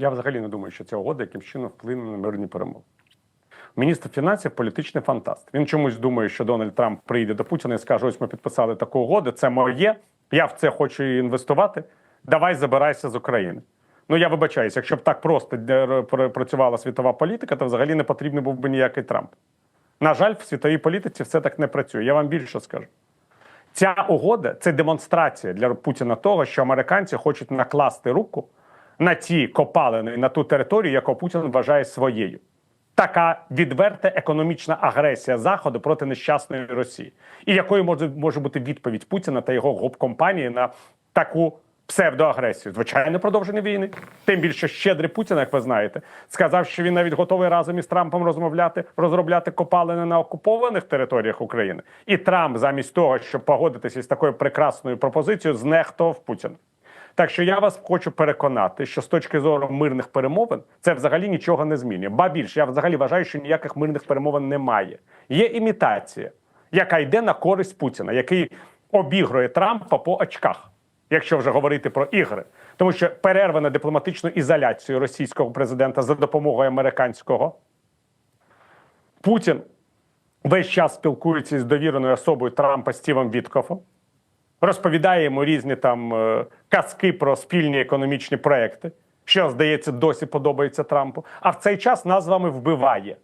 Я взагалі не думаю, що ця угода якимсь чином вплине на мирні перемови. Міністр фінансів політичний фантаст. Він чомусь думає, що Дональд Трамп прийде до Путіна і скаже: ось ми підписали таку угоду, це моє, я в це хочу інвестувати. Давай забирайся з України. Ну я вибачаюсь, якщо б так просто працювала світова політика, то взагалі не потрібний був би ніякий Трамп. На жаль, в світовій політиці все так не працює. Я вам більше скажу. Ця угода це демонстрація для Путіна того, що американці хочуть накласти руку на ті копалини, на ту територію, яку Путін вважає своєю. Така відверта економічна агресія Заходу проти нещасної Росії, і якою може, може бути відповідь Путіна та його гоп-компанії на таку псевдоагресію? Звичайно, продовження війни. Тим більше щедрий Путін, як ви знаєте, сказав, що він навіть готовий разом із Трампом розмовляти, розробляти копалини на окупованих територіях України. І Трамп, замість того, щоб погодитися з такою прекрасною пропозицією, знехтував Путіна. Так що я вас хочу переконати, що з точки зору мирних перемовин це взагалі нічого не змінює. Ба більше, я взагалі вважаю, що ніяких мирних перемовин немає. Є імітація, яка йде на користь Путіна, який обігрує Трампа по очках, якщо вже говорити про ігри. Тому що перерва на дипломатичну ізоляцію російського президента за допомогою американського Путін весь час спілкується із довіреною особою Трампа Стівом Віткофом розповідає йому різні там е, казки про спільні економічні проекти, що здається досі подобається Трампу. А в цей час нас з вами вбиває.